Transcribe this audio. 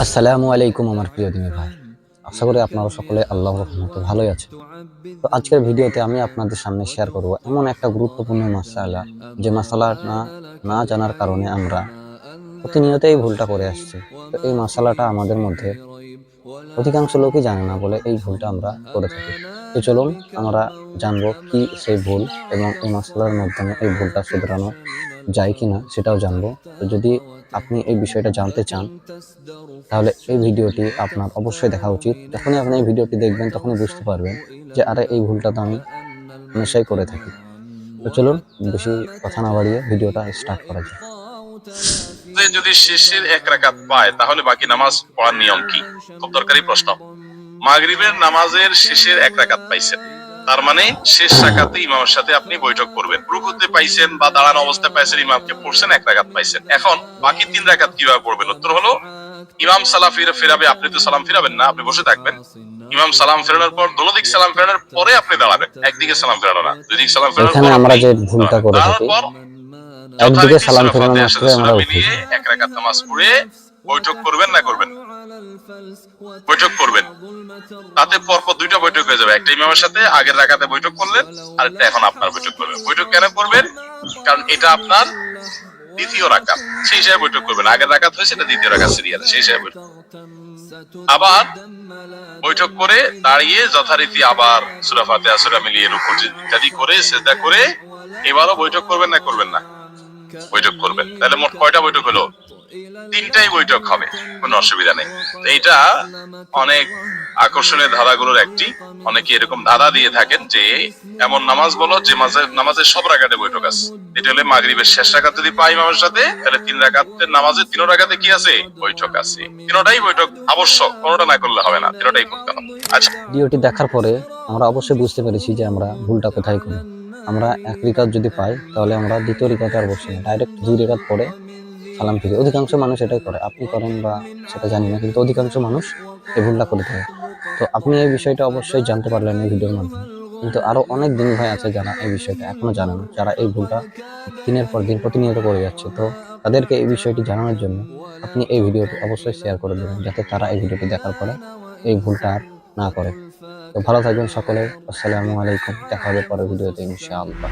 আসসালামু আলাইকুম আমার প্রিয় দিনী ভাই। আশা করি আপনারা সকলে আল্লাহ রহমতে ভালোই আছেন। তো আজকের ভিডিওতে আমি আপনাদের সামনে শেয়ার করব এমন একটা গুরুত্বপূর্ণ মশালা যে মশালা না না জানার কারণে আমরা প্রতিনিয়ত এই ভুলটা করে আসছি। তো এই মশালাটা আমাদের মধ্যে অধিকাংশ লোকই জানে না বলে এই ভুলটা আমরা করে থাকি। তো চলুন আমরা জানব কি সেই ভুল এবং এই মশলার মাধ্যমে এই ভুলটা শুধরানো যায় কিনা সেটাও জানব। তো যদি আপনি এই বিষয়টা জানতে চান, তাহলে এই ভিডিওটি আপনার অবশ্যই দেখা উচিত। যখনই আপনি এই ভিডিওটি দেখবেন, তখনই বুঝতে পারবেন যে, আরে, এই ভুলটা তো আমি নেশাই করে থাকি। তো চলুন, বেশি কথা না বাড়িয়ে ভিডিওটা স্টার্ট করা যাক। যে যদি শেষের এক রাকাত পায়, তাহলে বাকি নামাজ পড়ার নিয়ম কি? খুব দরকারি প্রশ্ন। মাগরিবের নামাজের শেষের এক রাকাত পাইছেন। তার মানে শেষ রাকাতে ইমামের সাথে আপনি বৈঠক করবেন। রুকুতে পাইছেন বা দাঁড়ানো অবস্থায় পাইছেন ইমামকে পড়ছেন এক রাকাত পাইছেন। এখন বাকি তিন রাকাত কীভাবে পড়বেন? উত্তর হলো ইমাম সালাম ফিরে ফেরাবে আপনি তো সালাম ফিরাবেন না আপনি বসে থাকবেন। ইমাম সালাম ফেরানোর পর দোলদিক সালাম ফেরানোর পরে আপনি দাঁড়াবেন। একদিকে সালাম ফেরানো না দুই দিক সালাম ফেরানোর পর আমরা যে ভুলটা করে থাকি একদিকে সালাম ফেরানো ফাতিহার আমরা এক রাকাত নামাজ পড়ে বৈঠক করবেন না করবেন? বৈঠক করবেন। তাতে পরপর দুইটা বৈঠক হয়ে যাবে। একটা ইমামের সাথে, আগের রাকাতে বৈঠক করলেন আর একটা এখন আপনার বৈঠক করবেন। বৈঠক কেন করবেন? কারণ এটা আপনার দ্বিতীয় রাকাত। সেই হিসাবে বৈঠক করবেন। আগের রাকাত হয়েছে, এটা দ্বিতীয় রাকাত সিরিয়াল। সেই হিসাবে আবার বৈঠক করে দাঁড়িয়ে যথারীতি আবার সূরা ফাতিহা, সূরা মিলিয়ে রুকু, ইত্যাদি করে, সেজদা করে এবারও বৈঠক করবেন না করবেন না? বৈঠক করবেন। তাহলে মোট কয়টা বৈঠক হলো? তিনটাই বৈঠক হবে, কোনো অসুবিধা নেই। তো এইটা অনেক আকর্ষণীয় ধাঁধাগুলোর একটি, অনেকে এরকম ধাঁধা দিয়ে থাকেন যে এমন নামাজ বলো যে মাঝে নামাজের সব রাকাতে বৈঠক আছে। এটা হলে মাগরিবের শেষ রাকাত যদি পাই ইমামের সাথে, তাহলে তিন রাকাতের নামাজের তিন রাকাতে কি আছে? বৈঠক আছে। তিনটাই বৈঠক আবশ্যক, কোনোটা না করলে হবে না, তিনটাই করতে হবে। আচ্ছা। ভিডিওটি দেখার পরে আমরা অবশ্যই বুঝতে পেরেছি যে আমরা ভুলটা কোথায় করি। আমরা এক রিকাত যদি পাই, তাহলে আমরা দ্বিতীয় রিকাতে আর বসি না। ডাইরেক্ট দুই রিকাত পরে সালাম ফিরি। অধিকাংশ মানুষ এটাই করে। আপনি করেন বা সেটা জানি না, কিন্তু অধিকাংশ মানুষ এই ভুলটা করে থাকে। তো আপনি এই বিষয়টা অবশ্যই জানতে পারলেন এই ভিডিওর মাধ্যমে। কিন্তু আরও অনেক দিন ভাই আছে যারা এই বিষয়টা এখনও জানে না, যারা এই ভুলটা দিনের পর দিন প্রতিনিয়ত করে যাচ্ছে। তো তাদেরকে এই বিষয়টি জানানোর জন্য আপনি এই ভিডিওটি অবশ্যই শেয়ার করে দেবেন, যাতে তারা এই ভিডিওটি দেখার পরে এই ভুলটা আর না করে। তো ভালো থাকবেন সকলে। আসসালামু আলাইকুম। দেখা হবে পরের ভিডিওতে ইনশাআল্লাহ।